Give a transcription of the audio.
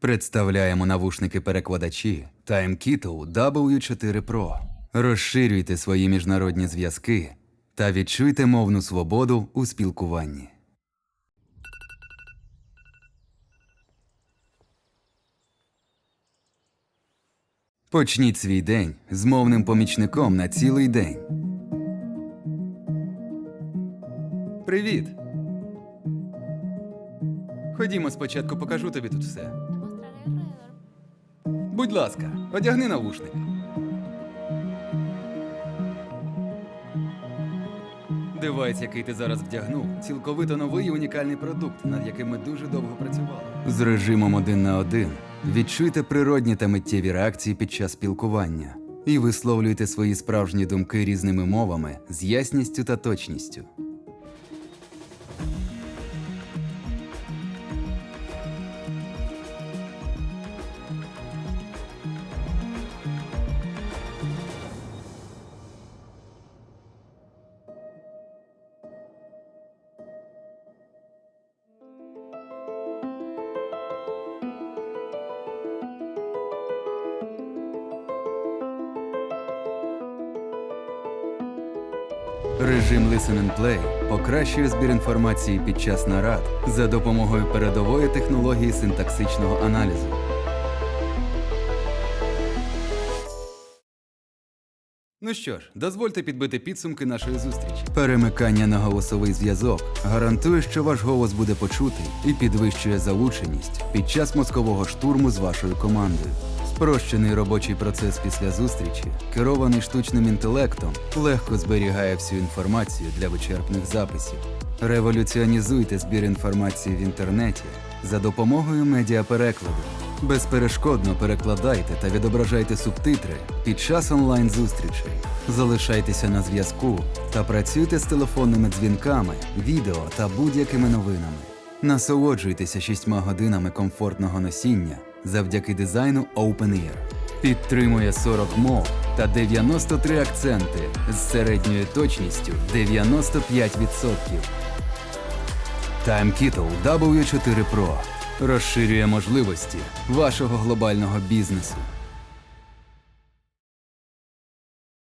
Представляємо навушники-перекладачі TimeKittle W4 Pro. Розширюйте свої міжнародні зв'язки та відчуйте мовну свободу у спілкуванні. Почніть свій день з мовним помічником на цілий день. Привіт! Ходімо спочатку покажу тобі тут все. Будь ласка, одягни навушник. Девайс, який ти зараз вдягнув, цілковито новий і унікальний продукт, над яким ми дуже довго працювали. З режимом один на один відчуйте природні та миттєві реакції під час спілкування і висловлюйте свої справжні думки різними мовами з ясністю та точністю. Режим Listen and Play покращує збір інформації під час нарад за допомогою передової технології синтаксичного аналізу. Ну що ж, дозвольте підбити підсумки нашої зустрічі. Перемикання на голосовий зв'язок гарантує, що ваш голос буде почутий і підвищує залученість під час мозкового штурму з вашою командою. Спрощений робочий процес після зустрічі, керований штучним інтелектом, легко зберігає всю інформацію для вичерпних записів. Революціонізуйте збір інформації в інтернеті за допомогою медіаперекладу. Безперешкодно перекладайте та відображайте субтитри під час онлайн-зустрічей. Залишайтеся на зв'язку та працюйте з телефонними дзвінками, відео та будь-якими новинами. Насолоджуйтеся шістьма годинами комфортного носіння завдяки дизайну OpenEar. Підтримує 40 мов та 93 акценти з середньою точністю 95%. TimeKittle W4 Pro розширює можливості вашого глобального бізнесу.